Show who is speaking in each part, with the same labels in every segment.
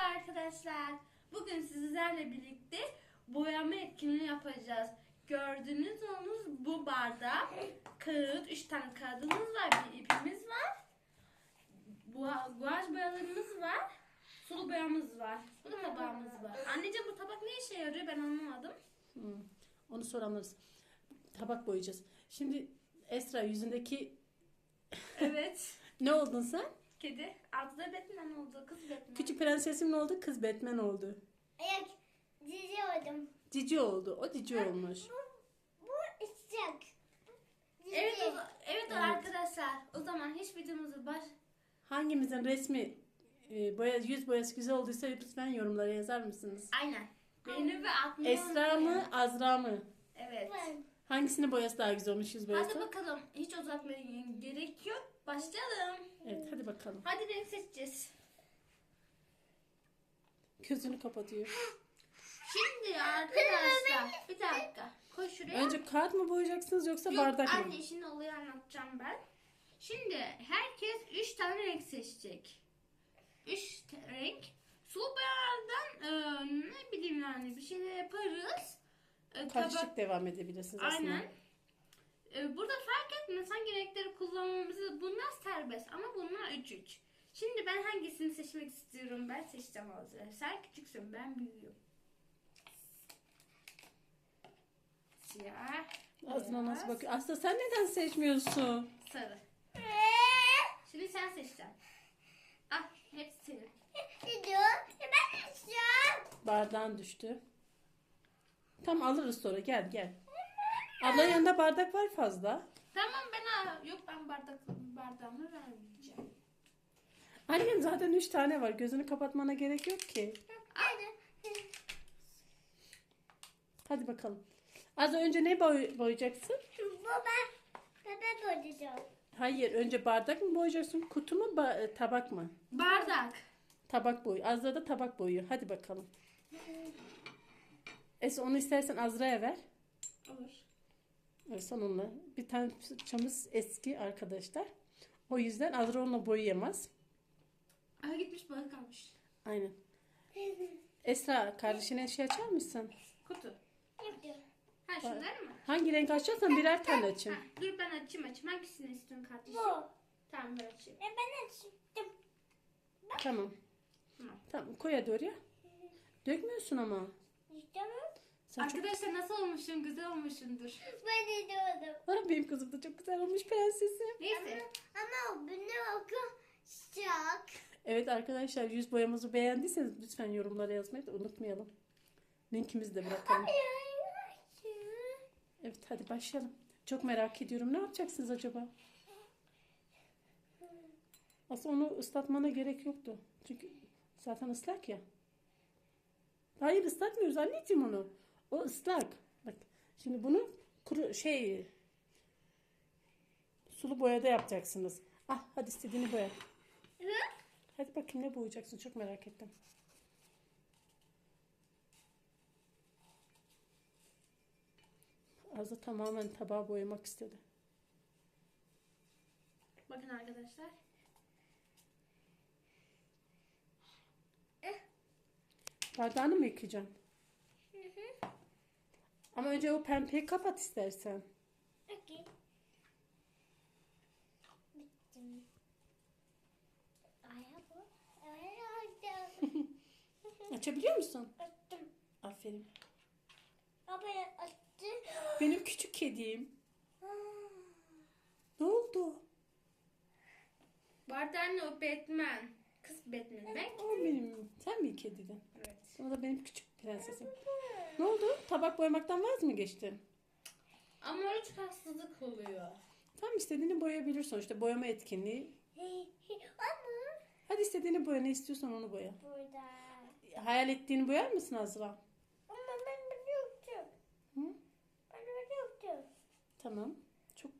Speaker 1: arkadaşlar. Bugün sizlerle birlikte boyama etkinliği yapacağız. Gördüğünüz olduğunuz bu bardak, kağıt, üç tane kağıdımız var, bir ipimiz var. Bu- Guaj boyalarımız var. Sulu boyamız var. Bu da tabağımız var. Anneciğim bu tabak ne işe yarıyor ben anlamadım.
Speaker 2: Hmm, Onu sonra anlarız. Tabak boyayacağız. Şimdi Esra yüzündeki
Speaker 1: Evet.
Speaker 2: ne oldun sen?
Speaker 1: Kedi. Da Batman oldu. Kız Batman.
Speaker 2: Küçük prensesim ne oldu? Kız Batman oldu.
Speaker 3: Ayak cici oldum.
Speaker 2: Cici oldu. O cici olmuş.
Speaker 3: Bu ısıcak. Cici.
Speaker 1: Evet, o, evet,
Speaker 2: Evet.
Speaker 1: arkadaşlar. O zaman hiç videomuzu baş...
Speaker 2: Hangimizin resmi e, boya, yüz boyası güzel olduysa lütfen yorumlara yazar mısınız?
Speaker 1: Aynen. Beğeni ve
Speaker 2: Esra mı, Azra mı?
Speaker 1: Evet.
Speaker 3: Ben.
Speaker 2: Hangisinin boyası daha güzel olmuş yüz
Speaker 1: Hadi
Speaker 2: boyası?
Speaker 1: bakalım. Hiç uzatmaya gerek yok. Başlayalım.
Speaker 2: Evet hadi bakalım.
Speaker 1: Hadi renk seçeceğiz.
Speaker 2: Gözünü kapatıyor.
Speaker 1: Şimdi arkadaşlar bir dakika. Koy şuraya.
Speaker 2: Önce kağıt mı boyayacaksınız yoksa
Speaker 1: Yok,
Speaker 2: bardak mı?
Speaker 1: Anne şimdi olayı anlatacağım ben. Şimdi herkes 3 tane renk seçecek. 3 renk. Sulu boyalardan e, ne bileyim yani bir şeyler yaparız. E, tabak-
Speaker 2: devam edebilirsiniz aslında.
Speaker 1: Aynen. E, burada fark etmez hangi renkleri kullanmamızı bunlar serbest ama bunlar 3-3. Şimdi ben hangisini seçmek istiyorum ben seçeceğim Azra. Sen küçüksün ben büyüğüm. Siyah.
Speaker 2: Azra nasıl bakıyor? Aslı sen neden seçmiyorsun?
Speaker 1: Sarı. Şimdi sen seçeceksin. Ah hepsi senin.
Speaker 3: Gidiyor. Ben ısıcak.
Speaker 2: Bardağın düştü. Tam alırız sonra gel gel. Ablanın yanında bardak var fazla.
Speaker 1: Tamam ben al. Yok ben bardak bardağımı vermeyeceğim.
Speaker 2: Annem zaten üç tane var. Gözünü kapatmana gerek yok ki.
Speaker 3: Hadi.
Speaker 2: Hadi bakalım. Az önce ne boy boyayacaksın?
Speaker 3: Baba. Baba boyayacağım.
Speaker 2: Hayır önce bardak mı boyayacaksın? Kutu mu ba- tabak mı?
Speaker 1: Bardak.
Speaker 2: Tabak boyu. Azra da tabak boyuyor. Hadi bakalım. Es onu istersen Azra'ya ver.
Speaker 1: Olur.
Speaker 2: Evet, sen onunla. Bir tane fırçamız eski arkadaşlar. O yüzden Azra onunla boyayamaz.
Speaker 1: Aha gitmiş balık almış.
Speaker 2: Aynen. Esra kardeşine şey açar mısın?
Speaker 1: Kutu. Ha şunlar mı?
Speaker 2: Hangi renk açacaksan birer tane açın.
Speaker 1: Ha, dur ben açayım açayım. Hangisini istiyorsun kardeşim?
Speaker 3: Bu.
Speaker 1: Tamam ben açayım.
Speaker 3: Ve ben açtım.
Speaker 2: Tamam.
Speaker 1: Tamam.
Speaker 2: Tamam koy hadi oraya. Dökmüyorsun ama.
Speaker 3: İstemem.
Speaker 2: Sen çok...
Speaker 1: Arkadaşlar nasıl olmuşum? Güzel olmuşumdur.
Speaker 3: Ben de doğdum.
Speaker 2: Ah, benim kızım da çok güzel olmuş prensesim.
Speaker 1: Neyse.
Speaker 3: Ama bunu oku sıcak.
Speaker 2: Evet arkadaşlar yüz boyamızı beğendiyseniz lütfen yorumlara yazmayı da unutmayalım. Linkimizi de bırakalım. Evet hadi başlayalım. Çok merak ediyorum. Ne yapacaksınız acaba? Aslında onu ıslatmana gerek yoktu. Çünkü zaten ıslak ya. Hayır ıslatmıyoruz anneciğim onu. O ıslak. Bak şimdi bunu kuru şey sulu boyada yapacaksınız. Ah hadi istediğini boya. Hadi bakayım ne boyayacaksın çok merak ettim. Azı tamamen tabağı boyamak istedi.
Speaker 1: Bakın arkadaşlar.
Speaker 2: Bardağını mı yıkayacaksın? Ama önce o pembeyi kapat istersen.
Speaker 3: Okey. Bittim.
Speaker 2: Açabiliyor musun?
Speaker 3: Açtım.
Speaker 2: Aferin.
Speaker 3: Baba açtı.
Speaker 2: Benim küçük kedim. Ne oldu?
Speaker 1: Bardağın o Batman. Kız Batman ben.
Speaker 2: O benim. Sen mi kedidin?
Speaker 1: Evet.
Speaker 2: O da benim küçük prensesim. Ne oldu? Tabak boyamaktan vaz mı geçtin?
Speaker 1: Ama öyle çok haksızlık oluyor.
Speaker 2: Tam istediğini boyayabilir sonuçta. Boyama etkinliği.
Speaker 3: Ama
Speaker 2: Hadi istediğini boya. Ne istiyorsan onu boya.
Speaker 3: burada.
Speaker 2: Hayal ettiğini boyar mısın Azra?
Speaker 3: Ama ben bunu yoktum.
Speaker 2: Hı?
Speaker 3: Ben bunu yoktum.
Speaker 2: Tamam. Çok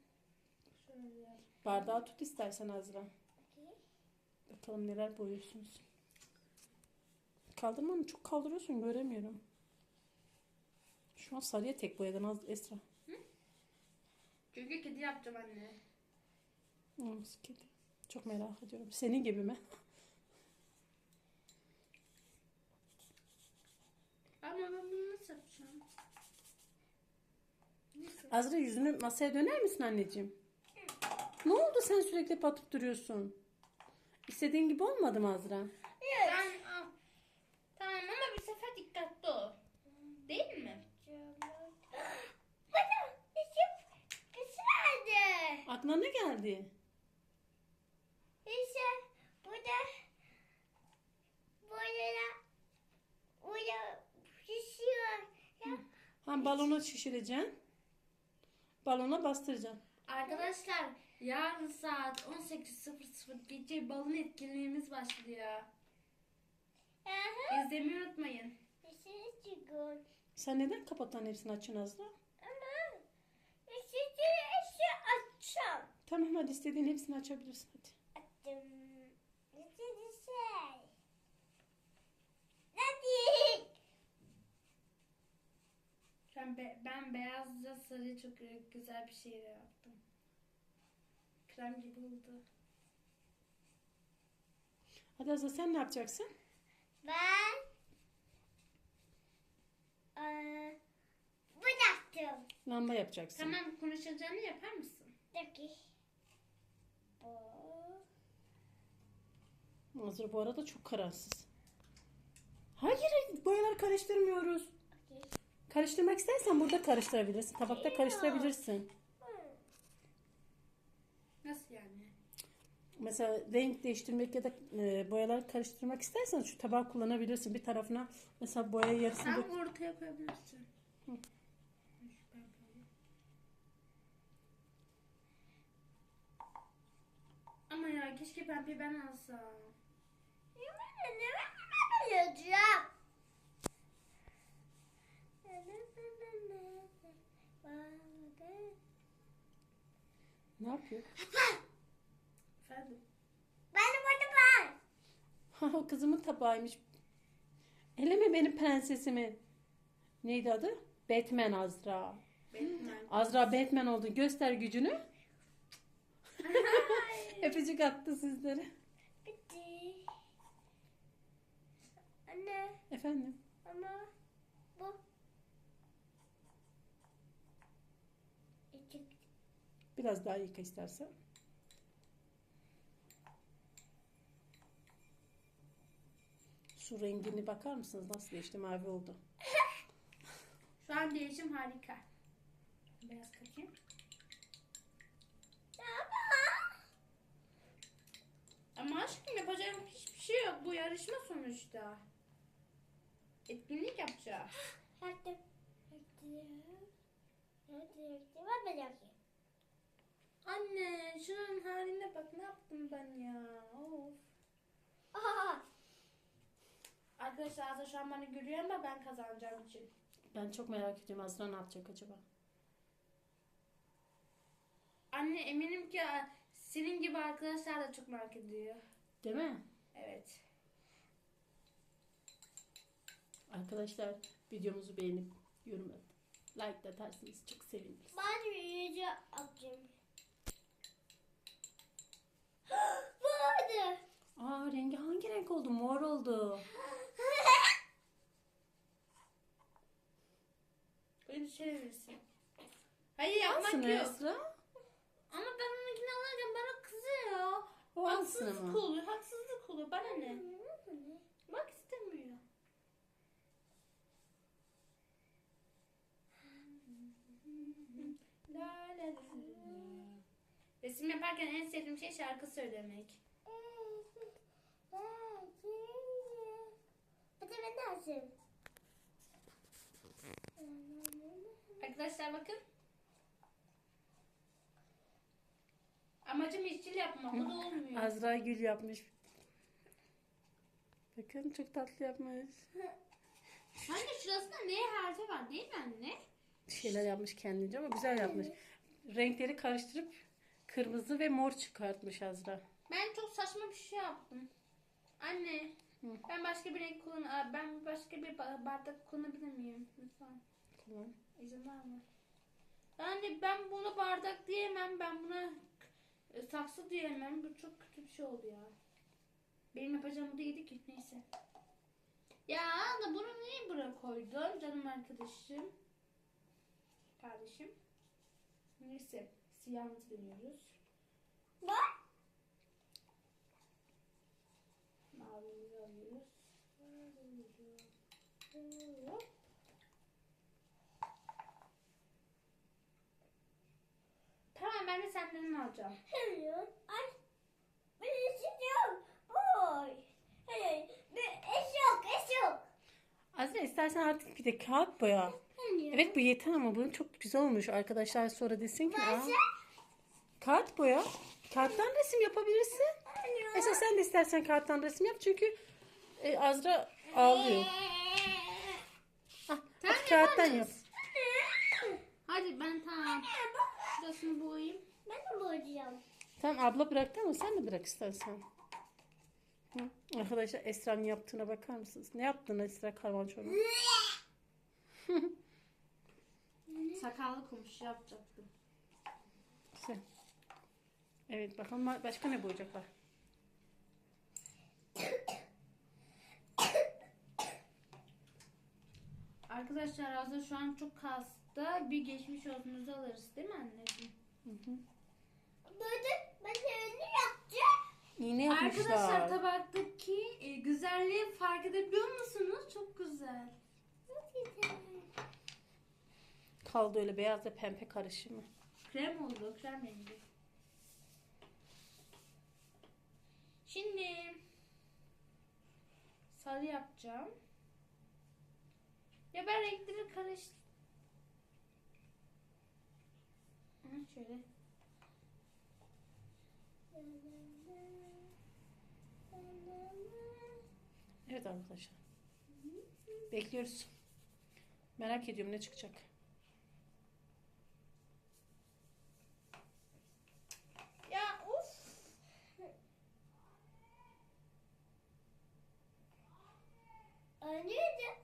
Speaker 2: bardağı tut istersen Azra. Bakalım neler boyuyorsunuz. Kaldırma mı? Çok kaldırıyorsun göremiyorum. Şu an sarıya tek boyadan az Esra. Hı?
Speaker 1: Çünkü kedi yapacağım anne.
Speaker 2: Nasıl kedi? Çok merak ediyorum. Senin gibi mi?
Speaker 1: Ama ben bunu nasıl yapacağım? Nasıl?
Speaker 2: Azra yüzünü masaya döner misin anneciğim? Hı. Ne oldu sen sürekli patıp duruyorsun? İstediğin gibi olmadı mı Azra? Aklına ne geldi?
Speaker 3: İşte burada burada burada pişiyor. Ya,
Speaker 2: Ha balonu şişireceksin. Balona bastıracaksın.
Speaker 1: Arkadaşlar yarın saat 18.00 gece balon etkinliğimiz başlıyor.
Speaker 3: Aha.
Speaker 1: İzlemeyi unutmayın.
Speaker 3: Çıkıyor.
Speaker 2: Sen neden kapatan hepsini açın Azra?
Speaker 3: Ama işte işte açacağım.
Speaker 2: Tamam hadi istediğin hepsini açabilirsin hadi.
Speaker 3: Attım. İşte şey. Hadi.
Speaker 1: Ben, be- ben beyazla sarı çok güzel bir şey yaptım. Krem gibi oldu.
Speaker 2: Hadi Azra sen ne yapacaksın?
Speaker 3: Ben eee bıraktım.
Speaker 2: Lamba yapacaksın.
Speaker 1: Tamam konuşacağını yapar mısın?
Speaker 3: Peki. Bu.
Speaker 2: Azra bu arada çok kararsız. Hayır boyaları karıştırmıyoruz.
Speaker 3: Okey.
Speaker 2: Karıştırmak istersen burada karıştırabilirsin. Tabakta karıştırabilirsin.
Speaker 1: Nasıl yani?
Speaker 2: Mesela renk değiştirmek ya da e, boyaları karıştırmak istersen şu tabağı kullanabilirsin. Bir tarafına mesela boya yarısını
Speaker 1: Sen ortaya koyabilirsin.
Speaker 2: Hı.
Speaker 1: Ama ya keşke pembe ben alsam.
Speaker 3: Ne var ne var yapacağım?
Speaker 2: Ne yapıyor?
Speaker 1: Efendim?
Speaker 3: Benim.
Speaker 2: Ha o kızımın tabağıymış. Eleme benim prensesimi. Neydi adı? Batman Azra.
Speaker 1: Batman.
Speaker 2: Azra Batman oldu. Göster gücünü. Öpücük attı sizlere.
Speaker 3: Bitti. Anne
Speaker 2: Efendim.
Speaker 3: ama bu.
Speaker 2: Biraz daha yıka istersen. Su rengini bakar mısınız? Nasıl değişti? Mavi oldu.
Speaker 1: Şu an değişim harika. Beyaz katayım. Ama aşkım yapacağım hiçbir şey yok. Bu yarışma sonuçta. Etkinlik yapacağız.
Speaker 3: Hadi. Hadi. Hadi. Hadi. Hadi.
Speaker 1: Anne şunun haline bak ne yaptım ben ya. Of.
Speaker 3: Aha.
Speaker 1: Arkadaşlar Azra şu an bana gülüyor ama ben kazanacağım için.
Speaker 2: Ben çok merak ediyorum Azra ne yapacak acaba?
Speaker 1: Anne eminim ki senin gibi arkadaşlar da çok merak ediyor.
Speaker 2: Değil mi?
Speaker 1: Evet.
Speaker 2: Arkadaşlar videomuzu beğenip yorum at. Like de atarsanız çok seviniriz.
Speaker 3: Ben iyice atacağım. Vardı.
Speaker 2: Aa rengi hangi renk oldu? Mor oldu.
Speaker 1: Böyle bir şey. Hayır yapmak
Speaker 2: Alsın
Speaker 1: yok.
Speaker 2: Esra.
Speaker 1: Ama ben onunkini alırken bana kızıyor.
Speaker 2: O alsın
Speaker 1: Haksızlık
Speaker 2: ama.
Speaker 1: oluyor. Haksızlık oluyor. Bana ne? Bak istemiyor. La la la la. Resim yaparken en sevdiğim şey şarkı söylemek.
Speaker 3: Hadi ben de açayım.
Speaker 1: Arkadaşlar bakın. Amacım işçil yapmak. O da olmuyor.
Speaker 2: Azra gül yapmış. Bakın çok tatlı yapmış.
Speaker 1: Anne şurasında ne harfi var değil mi anne?
Speaker 2: Bir şeyler yapmış kendince ama güzel yapmış. Renkleri karıştırıp kırmızı ve mor çıkartmış Azra.
Speaker 1: Ben çok saçma bir şey yaptım. Anne,
Speaker 2: Hı.
Speaker 1: ben başka bir renk kullan, ben başka bir ba- bardak kullanabilir miyim lütfen?
Speaker 2: Kullan.
Speaker 1: İzin var mı? Yani ben bunu bardak diyemem, ben buna e, saksı diyemem. Bu çok kötü bir şey oldu ya. Benim yapacağım bu değildi ki, neyse. Ya da bunu niye buraya koydum. Canım arkadaşım. Kardeşim. Neyse. Siyahımızı dönüyoruz.
Speaker 3: Bak.
Speaker 1: Mavimizi alıyoruz. Hop. Tamam ben de senden alacağım.
Speaker 3: Hello. Ay. Bir istiyorum. Boy. Hey. Bir eş yok. Eş yok.
Speaker 2: Azra istersen artık bir de kağıt boya.
Speaker 3: Hello.
Speaker 2: Evet bu yeter ama bu çok güzel olmuş. Arkadaşlar sonra desin ki Aa,
Speaker 3: Nasıl?
Speaker 2: kağıt boya. Kağıttan resim yapabilirsin.
Speaker 3: Hello.
Speaker 2: Mesela sen de istersen kağıttan resim yap çünkü e, Azra ağlıyor. Ah, kağıttan yap.
Speaker 1: yaparız. Hadi ben tamam. Şurasını boyayayım.
Speaker 3: Boyayacağım.
Speaker 2: Tamam abla bıraktı ama sen de bırak istersen. Hı. Arkadaşlar Esra'nın yaptığına bakar mısınız? Ne yaptın Esra karman çorba?
Speaker 1: Sakallı kumuş yapacaktım.
Speaker 2: Güzel. Evet bakalım ba- başka ne boyayacaklar?
Speaker 1: Arkadaşlar Azra şu an çok hasta. Bir geçmiş olsunuzu alırız değil mi anneciğim?
Speaker 2: Hı hı.
Speaker 3: Böyle ben de önünü yapacağım.
Speaker 2: İğne yapmışlar.
Speaker 1: Arkadaşlar tabaktaki e, güzelliği fark edebiliyor musunuz? Çok güzel.
Speaker 2: Kaldı öyle beyazla pembe karışımı.
Speaker 1: Krem oldu, krem rengi. Şimdi sarı yapacağım. Ya ben renkleri karış... Ha, şöyle.
Speaker 2: Evet arkadaşlar. Bekliyoruz. Merak ediyorum ne çıkacak.
Speaker 1: Ya uf.
Speaker 3: Anneciğim.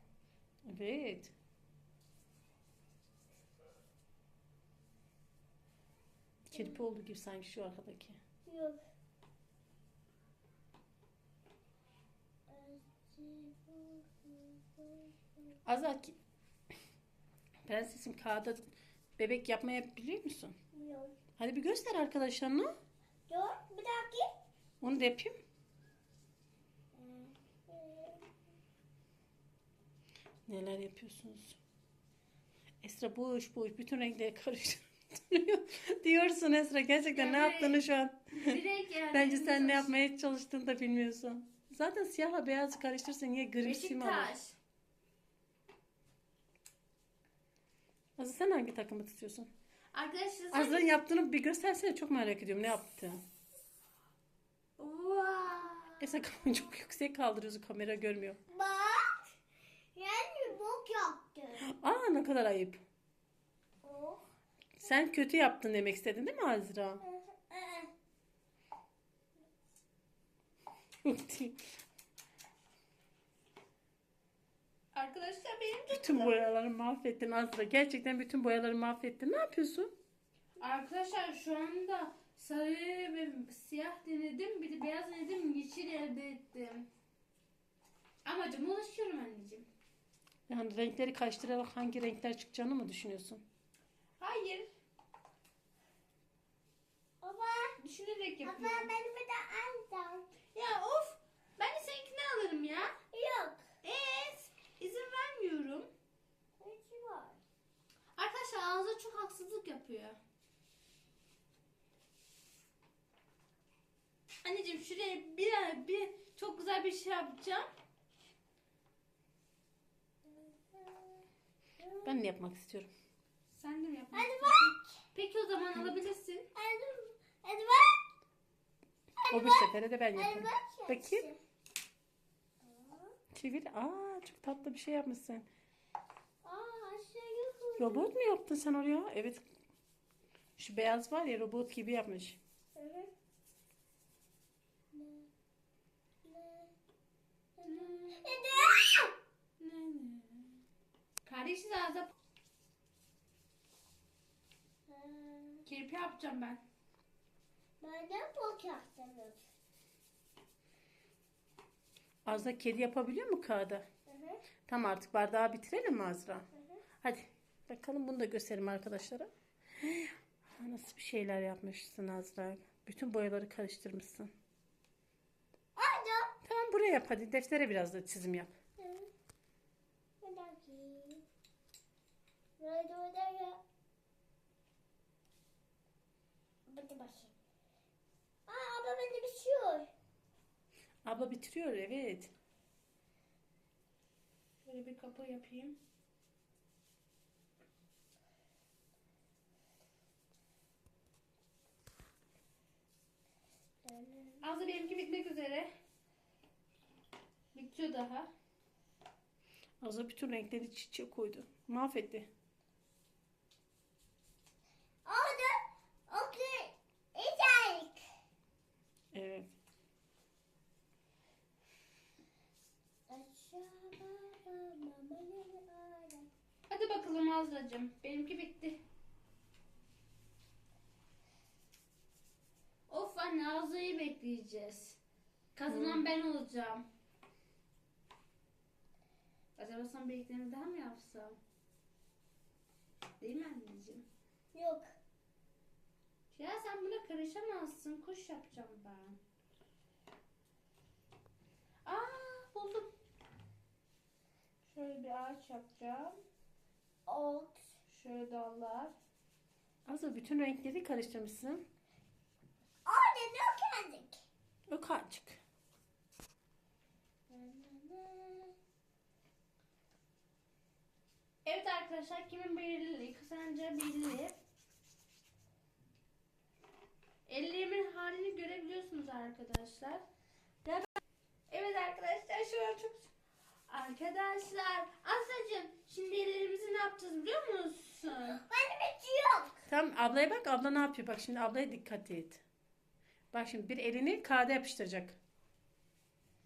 Speaker 2: Evet. Kirpi oldu gibi sanki şu arkadaki.
Speaker 3: Yok.
Speaker 2: Azat Prensesim kağıda bebek yapmayı biliyor musun?
Speaker 3: Yok.
Speaker 2: Hadi bir göster arkadaşlarına.
Speaker 3: Dur bir dakika.
Speaker 2: Onu da yapayım. Neler yapıyorsunuz? Esra boş boş bütün renkleri karıştırıyor. Diyorsun Esra gerçekten ne yaptığını şu an.
Speaker 1: Direkt yani.
Speaker 2: Bence sen ne yapmaya çalıştığını da bilmiyorsun. Zaten siyahla beyazı karıştırırsan niye gri sim alır?
Speaker 1: Beşiktaş.
Speaker 2: Azra sen hangi takımı tutuyorsun?
Speaker 1: Arkadaşlar sen...
Speaker 2: Azra'nın yaptığını bir göstersene çok merak ediyorum ne yaptı.
Speaker 1: Wow.
Speaker 2: Esra kamerayı çok yüksek kaldırıyorsun kamera görmüyor.
Speaker 3: Bak. Yani bok yaptı.
Speaker 2: Aa ne kadar ayıp.
Speaker 3: Oh.
Speaker 2: Sen kötü yaptın demek istedin değil mi Azra?
Speaker 1: Arkadaşlar benim çok
Speaker 2: bütün boyaları mahvettin Azra. Gerçekten bütün boyaları mahvettin. Ne yapıyorsun?
Speaker 1: Arkadaşlar şu anda sarı ve siyah denedim. Bir de beyaz denedim. Yeşil elde ettim. Amacıma ulaşıyorum anneciğim.
Speaker 2: Yani renkleri karıştırarak hangi renkler çıkacağını mı düşünüyorsun?
Speaker 1: Hayır.
Speaker 3: Baba.
Speaker 1: Düşünerek
Speaker 3: Baba
Speaker 1: yapıyorum.
Speaker 3: beni bir de alacağım.
Speaker 1: Ya of. Ben de seninkini alırım ya.
Speaker 3: Yok.
Speaker 1: Evet. izin vermiyorum.
Speaker 3: Hiç var.
Speaker 1: Arkadaşlar ağza çok haksızlık yapıyor. Anneciğim şuraya bir, bir çok güzel bir şey yapacağım.
Speaker 2: Ben ne yapmak istiyorum?
Speaker 1: Sen de mi yapmak
Speaker 3: Hadi
Speaker 1: istiyorsun?
Speaker 3: bak.
Speaker 1: Peki o zaman alabilirsin.
Speaker 3: Hadi, hadi bak.
Speaker 2: O bir sefere de ben yaparım.
Speaker 3: bak.
Speaker 2: Bakayım. Çevir. Aa çok tatlı bir şey yapmışsın.
Speaker 3: Aa aşağıya.
Speaker 2: Robot mu yaptın sen oraya? Evet. Şu beyaz var ya robot gibi yapmış.
Speaker 1: Kardeşiniz ağza kirpi yapacağım ben.
Speaker 3: Benden bok yaptınız.
Speaker 2: Azda kedi yapabiliyor mu kağıda? Tamam artık bardağı bitirelim mi Azra? Hadi bakalım bunu da göstereyim arkadaşlara. Nasıl bir şeyler yapmışsın Azra? Bütün boyaları karıştırmışsın.
Speaker 3: Orada.
Speaker 2: Tamam buraya yap hadi. Deftere biraz da çizim yap.
Speaker 3: Burada bakayım. Aa abla bende bir şey.
Speaker 2: Abla bitiriyor evet.
Speaker 1: Böyle bir kapı yapayım. Azra benimki bitmek üzere. Bitiyor daha.
Speaker 2: Azra bütün renkleri çiçeğe koydu. Mahvetti.
Speaker 3: Orada. Okey. İçerik.
Speaker 2: Evet.
Speaker 1: Hadi bakalım Azra'cığım. Benimki bitti. Of anne Azra'yı bekleyeceğiz. Kazanan ben olacağım. Acaba son bir eklerini daha mı yapsam? Değil mi anneciğim?
Speaker 3: Yok.
Speaker 1: Ya sen buna karışamazsın. Kuş yapacağım ben. Aa buldum. Şöyle bir ağaç yapacağım.
Speaker 3: Old.
Speaker 1: Şöyle dallar.
Speaker 2: Azra bütün renkleri karıştırmışsın. Azıcık.
Speaker 1: Evet arkadaşlar kimin belirli kazanacağı belli. Ellerimin halini görebiliyorsunuz arkadaşlar. Evet arkadaşlar şu an çok... Arkadaşlar Aslı'cığım şimdi ellerimizi ne yapacağız biliyor musun?
Speaker 3: Benim hiç yok.
Speaker 2: Tamam ablaya bak abla ne yapıyor? Bak şimdi ablaya dikkat et. Bak şimdi bir elini kağıda yapıştıracak.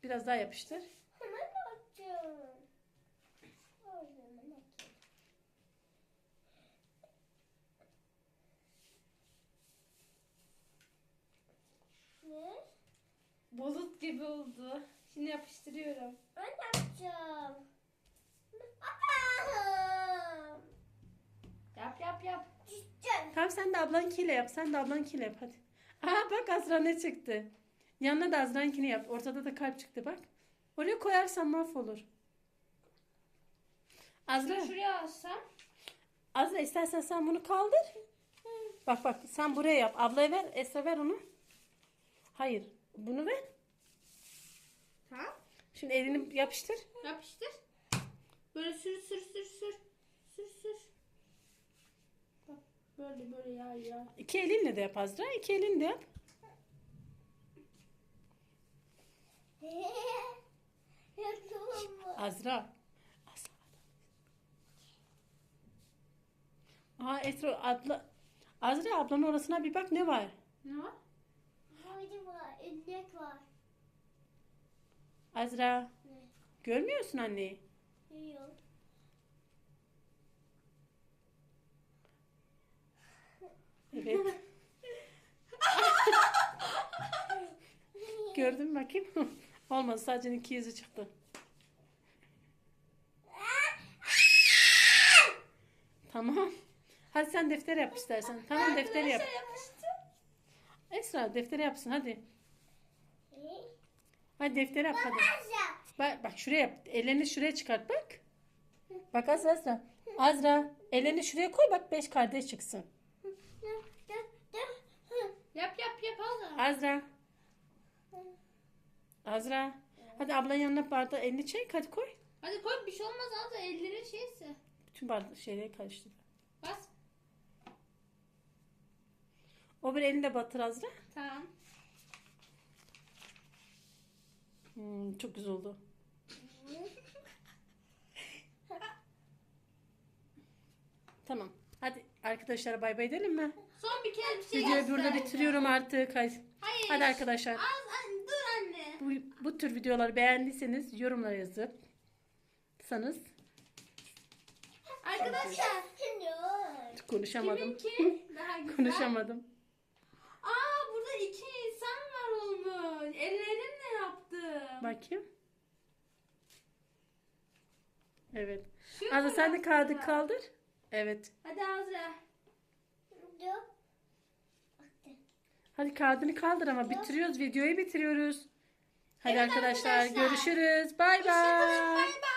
Speaker 2: Biraz daha yapıştır.
Speaker 3: Hemen açıyorum. Ne?
Speaker 1: Bulut gibi oldu. Şimdi yapıştırıyorum.
Speaker 3: Ben yapacağım.
Speaker 1: Yap yap yap.
Speaker 2: Tamam sen de ablanınkiyle yap. Sen de ablanınkiyle yap hadi. Aha bak Azra ne çıktı. Yanına da Azra'nkini yap. Ortada da kalp çıktı bak. Oraya koyarsan mahvolur. Azra,
Speaker 1: Şunu şuraya alsam.
Speaker 2: Azra istersen sen bunu kaldır. Bak bak sen buraya yap. Ablaya ver. Esra ver onu. Hayır. Bunu ver.
Speaker 1: Tamam.
Speaker 2: Şimdi elini yapıştır.
Speaker 1: Yapıştır. Böyle sür sür sür sür. Sür sür. Böyle böyle ya ya.
Speaker 2: İki elinle de yap Azra. İki elinle yap. Azra. Azra. Aa Esra abla. Azra ablanın orasına bir bak ne var?
Speaker 1: Ne var?
Speaker 3: Haydi var. İnek var.
Speaker 2: Azra. Görmüyorsun anneyi.
Speaker 3: Yok.
Speaker 2: Evet. Gördün mü bakayım? Olmadı sadece iki yüzü çıktı. Tamam. Hadi sen deftere yap istersen. Tamam deftere yap.
Speaker 1: Yapıştı.
Speaker 2: Esra deftere yapsın hadi. Hadi deftere yap hadi. Bak, bak şuraya yap. Ellerini şuraya çıkart bak. Bak Azra Azra. Azra ellerini şuraya koy bak beş kardeş çıksın.
Speaker 1: Yap yap yap Azra.
Speaker 2: Azra. Hadi ablanın yanına bardağı elini çek hadi koy.
Speaker 1: Hadi koy bir şey olmaz Azra ellerin şeyse.
Speaker 2: Bütün bardağı şeyleri karıştır.
Speaker 1: Bas.
Speaker 2: O bir elini de batır Azra.
Speaker 1: Tamam.
Speaker 2: Hmm, çok güzel oldu. Tamam. Hadi arkadaşlara bay bay edelim mi?
Speaker 1: Son bir kere bir şey
Speaker 2: Videoyu burada
Speaker 1: göstereceğim.
Speaker 2: bitiriyorum artık. Hadi,
Speaker 1: Hayır.
Speaker 2: hadi arkadaşlar.
Speaker 1: Az, an- dur anne.
Speaker 2: Bu, bu tür videoları beğendiyseniz yorumlara yazıp sanız
Speaker 1: Arkadaşlar.
Speaker 2: Konuşamadım.
Speaker 1: Kiminki daha güzel?
Speaker 2: Konuşamadım.
Speaker 1: Aa burada iki insan var olmuş. Ellerimle yaptım.
Speaker 2: Bakayım. Evet.
Speaker 1: Şu
Speaker 2: Azra sen de kağıdı kaldır. Evet.
Speaker 1: Hadi Azra.
Speaker 3: Dur.
Speaker 2: Hadi kağıdını kaldır ama bitiriyoruz. Videoyu bitiriyoruz. Hadi
Speaker 1: Evet
Speaker 2: arkadaşlar,
Speaker 1: arkadaşlar.
Speaker 2: görüşürüz. Bay
Speaker 1: Hoşçakalın.
Speaker 2: bay.
Speaker 1: Bay bay.